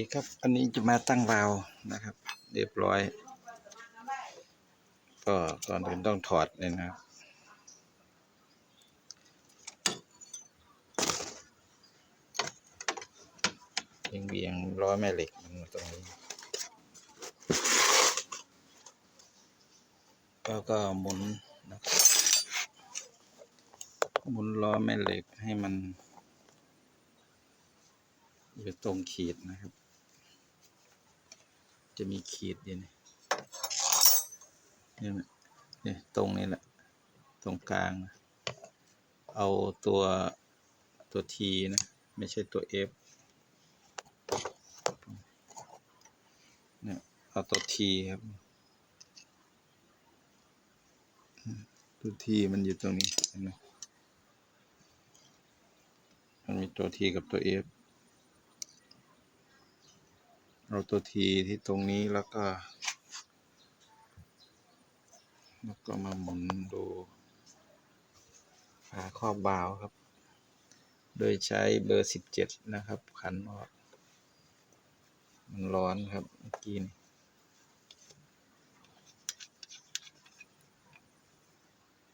ดีครับ อันนี้จะมาตั้งวาล์วนะครับ เรียบร้อย ก็ก่อนอื่นต้องถอดเลยนะครับเบียงเบียงร้อยแม่เหล็กมันตรงนี้แล้วก็หมุนนะครับหมุนล้อแม่เหล็กให้มันอยู่ตรงขีดนะครับ จะมีขีดอยู่นี่นี่นะนี่ตรงนี้แหละ ตรงกลางนะเอาตัวตัวทีนะ ไม่ใช่ตัว F เนี่ยเอาตัวทีครับ ตัวทีมันอยู่ตรงนี้เห็นไหมมันมีตัวทีกับตัว F เอาตัวทีที่ตรงนี้แล้วก็ แล้วก็มาหมุนดูฝาครอบบาวครับ โดยใช้เบอร์สิบเจ็ดนะครับ ขันออก มันร้อนครับเมื่อกี้นี่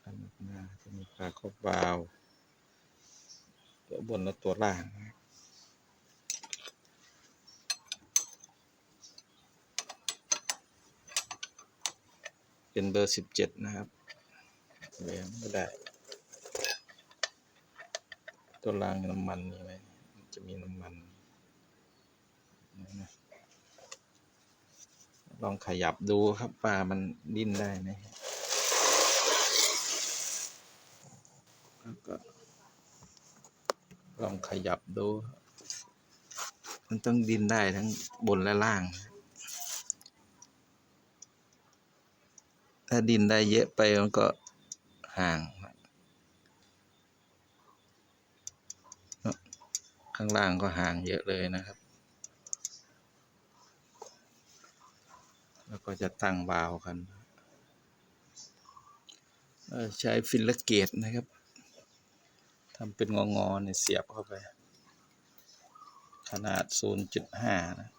ขันออกมาจะมีฝาครอบบาว ตัวบนและตัวล่างนะครับ เป็นเบอร์สิบเจ็ดนะครับเรียงไม่ได้ ตัวรางน้ำมันมีไหมจะมีน้ำมันนะลองขยับดูครับปลามันดิ้นได้ไหมแล้วก็ลองขยับดู มันต้องดิ้นได้ทั้งบนและล่าง ถ้าดินได้เยอะไปมันก็ห่างข้างล่างก็ห่างเยอะเลยนะครับ แล้วก็จะตั้งบาวกัน ใช้ฟิลเลเกตนะครับทำเป็นงองอๆเนี่ยเสียบเข้าไป ขนาด 0.5 นะ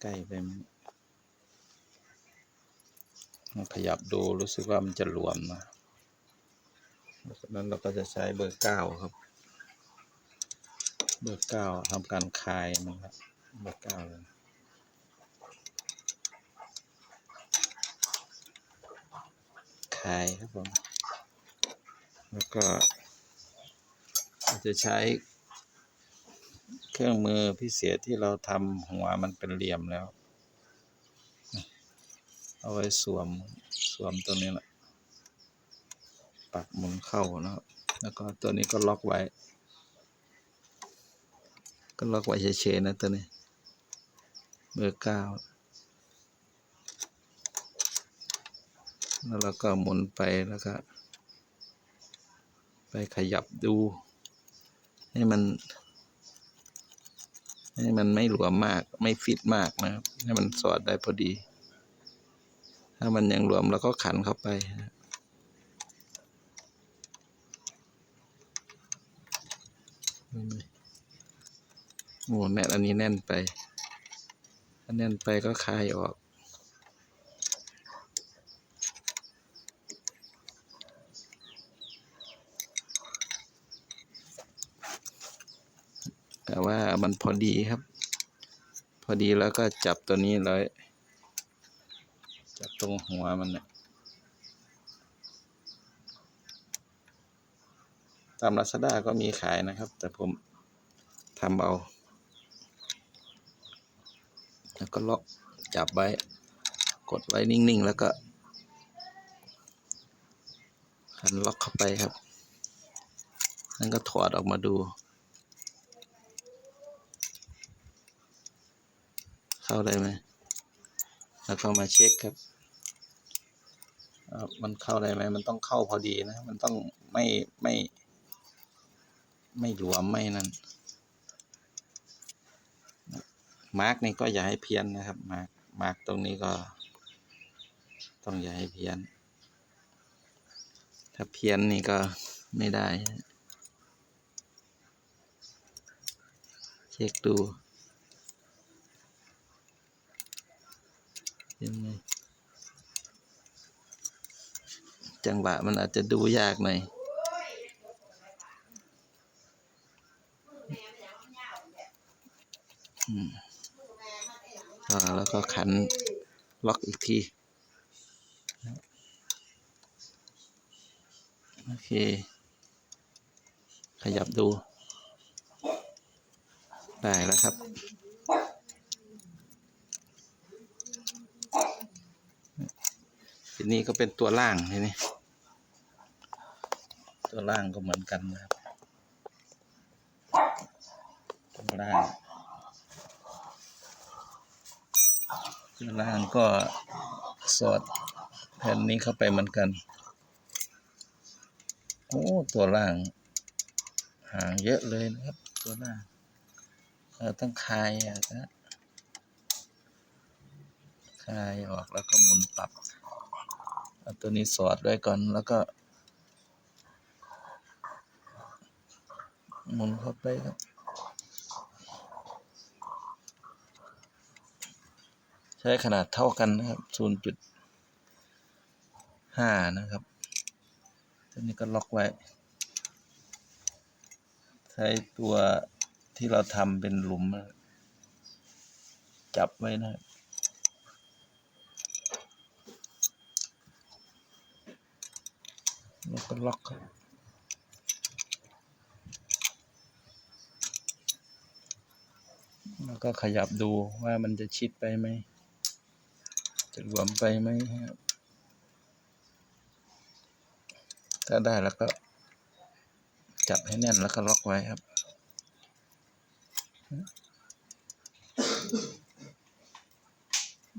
ใกล้ไปมลอง ขยับดูรู้สึกว่ามันจะหลวมนะจากนั้นเราก็จะใช้เบอร์เก้าครับ เบอร์เก้าทำการคลายมันครับ เบอร์เก้าเลยคลายครับผม แล้วก็ จะใช้เครื่องมือพิเศษที่เราทำหัวมันเป็นเหลี่ยมแล้ว เอาไว้สวมสวมตัวนี้แหละปักหมุนเข้านะครับ แล้วก็ตัวนี้ก็ล็อกไว้ ก็ล็อกไว้เฉยๆนะตัวนี้เบอร์เก้าแล้วเราก็หมุนไปแล้วก็ไปขยับดู ให้มัน ให้มันไม่หลวมมากไม่ฟิตมากนะครับ ให้มันสอดได้พอดี ถ้ามันยังรวมแล้วก็ขันเข้าไปโอ้แน่นอันนี้แน่นไปถ้าแน่นไปก็คลายออกแต่ว่ามันพอดีครับ พอดีแล้วก็จับตัวนี้เลย จับตรงหัวมันเนี่ยตามลาซาด้าก็มีขายนะครับ แต่ผมทำเอา แล้วก็ล็อกจับไว้ กดไว้นิ่ง ๆ แล้วก็หันล็อกเข้าไปครับนั่นก็ถอดออกมาดูเข้าได้ไหม แล้วก็มาเช็คครับ มันเข้าได้ไหมมันต้องเข้าพอดีนะ มันต้องไม่ไม่ ไม่หลวมไม่นั่น มาร์กนี่ก็อย่าให้เพี้ยนนะครับ มาร์กมาร์กตรงนี้ก็ ต้องอย่าให้เพี้ยน ถ้าเพี้ยนนี่ก็ไม่ได้ เช็คดู ยังไง จังหวะมันอาจจะดูยากหน่อยอืมอ่าแล้วก็ขันล็อกอีกที โอเค ขยับดู ได้แล้วครับ ทีนี้ก็เป็นตัวล่างทีนี้ตัวล่างก็เหมือนกันนะครับตัวล่างตัวล่างก็สอดแผ่นนี้เข้าไปเหมือนกัน โอ้ตัวล่างห่างเยอะเลยนะครับ ตัวล่างเราต้องคลายอะนะคลายออกแล้วก็หมุนปรับ เอาตัวนี้สอดไว้ก่อนแล้วก็หมุนเข้าไปครับใช้ขนาดเท่ากันนะครับ0.5นะครับ ตัวนี้ก็ล็อกไว้ ใช้ตัวที่เราทำเป็นหลุม จับไว้นะครับ แล้วก็ล็อกครับแล้วก็ขยับดูว่ามันจะชิดไปไหม จะหลวมไปไหมครับ ถ้าได้แล้วก็ จับให้แน่นแล้วก็ล็อกไว้ครับ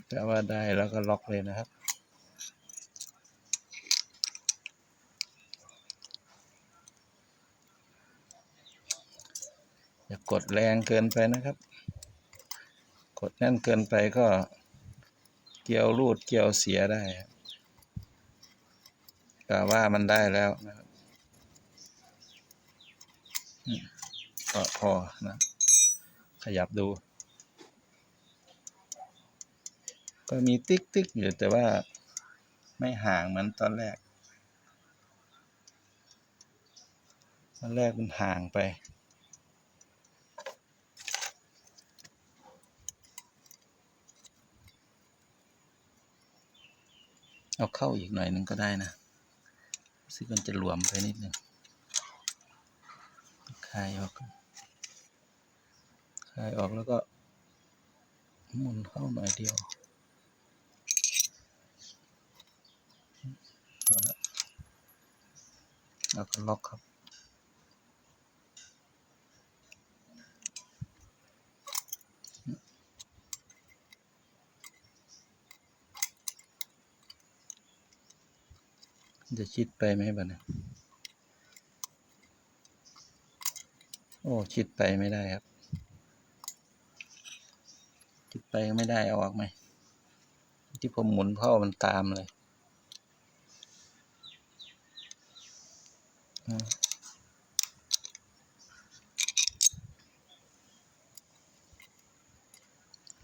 แต่ว่าได้แล้วก็ล็อกเลยนะครับ อย่ากดแรงเกินไปนะครับ กดแน่นเกินไปก็เกี่ยวรูดเกี่ยวเสียได้แต่ว่ามันได้แล้วนะครับก็พอนะ ขยับดู ก็มีติ๊กติ๊กอยู่แต่ว่าไม่ห่างเหมือนตอนแรก ตอนแรกมันห่างไป เอาเข้าอีกหน่อยหนึ่งก็ได้นะรู้สึกมันจะหลวมไปนิดหนึ่งคลายออกคลายออกแล้วก็หมุนเข้าหน่อยเดียวเอาละแล้วก็ล็อกครับ จะชิดไปไหมบ้านะโอ้ชิดไปไม่ได้ครับ ชิดไปก็ไม่ได้เอาออกไหม ที่ผมหมุนเผ้ามันตามเลย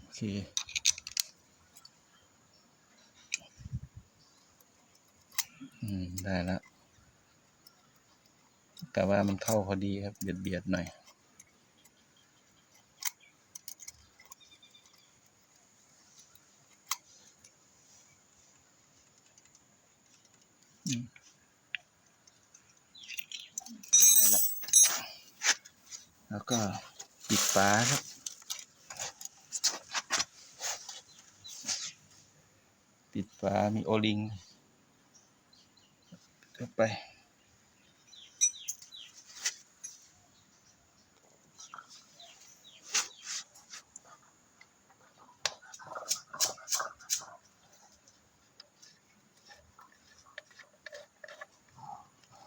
โอเค อืม ได้แล้วแต่ว่ามันเข้าพอดีครับ เบียดเบียดหน่อย ได้แล้ว แล้วก็ปิดฝาครับปิดฝามีโอลิง ข้าไป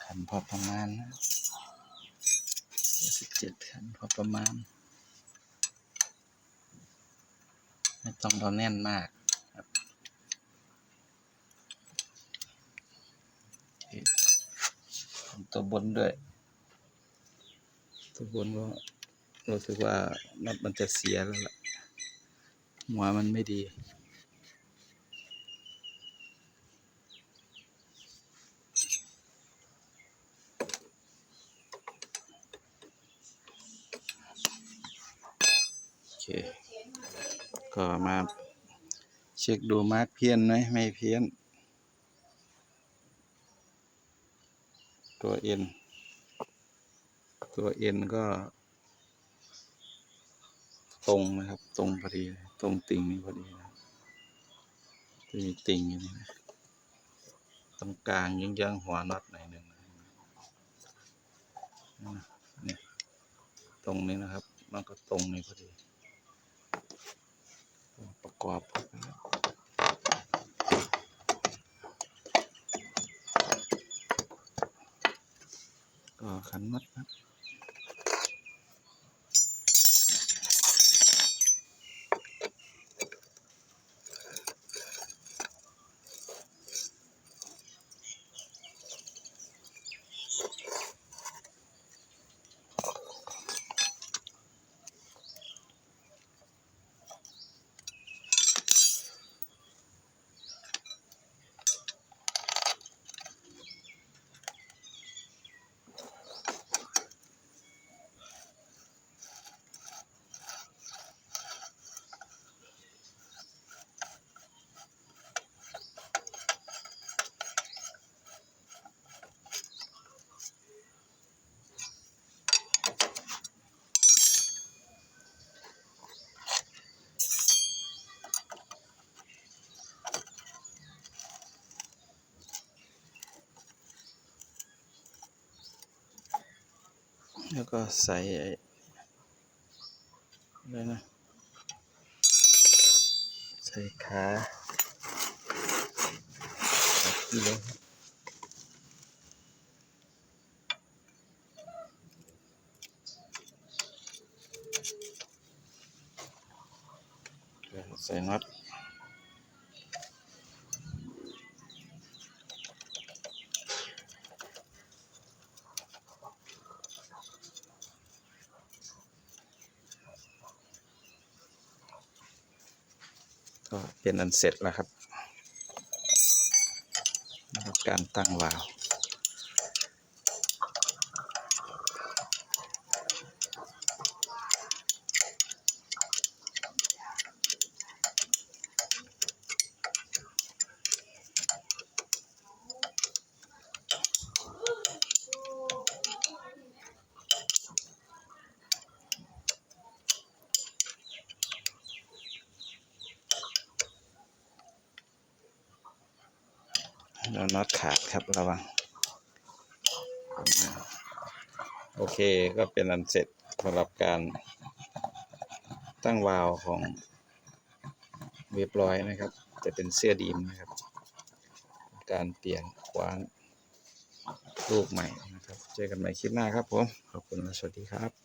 ขันพอประมาณนะสิบเจ็ดขันพอประมาณ ไม่ต้องเอาแน่นมากครับโอเคทำ ตัวบนด้วย ตัวบนก็รู้สึกว่าน็อตมันจะเสียแล้วล่ะหัวมันไม่ดีโอเคก็มาเช็คดูมาร์กเพี้ยนไหมไม่เพี้ยน ตัวเอ็นตัวเอ็นก็ ตรงนะครับ ตรงพอดี ตรงติ่งนี้พอดีนะจะมีติ่งอยู่นี่นะตรงกลางยังยังๆหัวน็อตหน่อยหนึ่งนะนี่ตรงนี้นะครับ มันก็ตรงนี้พอดี ประกอบ ก็ขันน็อตครับ แล้วก็ใส่ไอ้อะไรนะ ใส่ขาขาที่เลยครับแล้วใส่น็อตก็ เป็นอันเสร็จแล้วครับนะครับ การตั้งวาล์ว แล้วน็อตขาดครับระวัง โอเคก็เป็นอันเสร็จสำหรับการตั้งวาล์วของเรียบร้อยนะครับ จะเป็นเสื้อดีมนะครับ การเปลี่ยนคว้านลูกใหม่นะครับ เจอกันใหม่คลิปหน้าครับผม ขอบคุณและสวัสดีครับ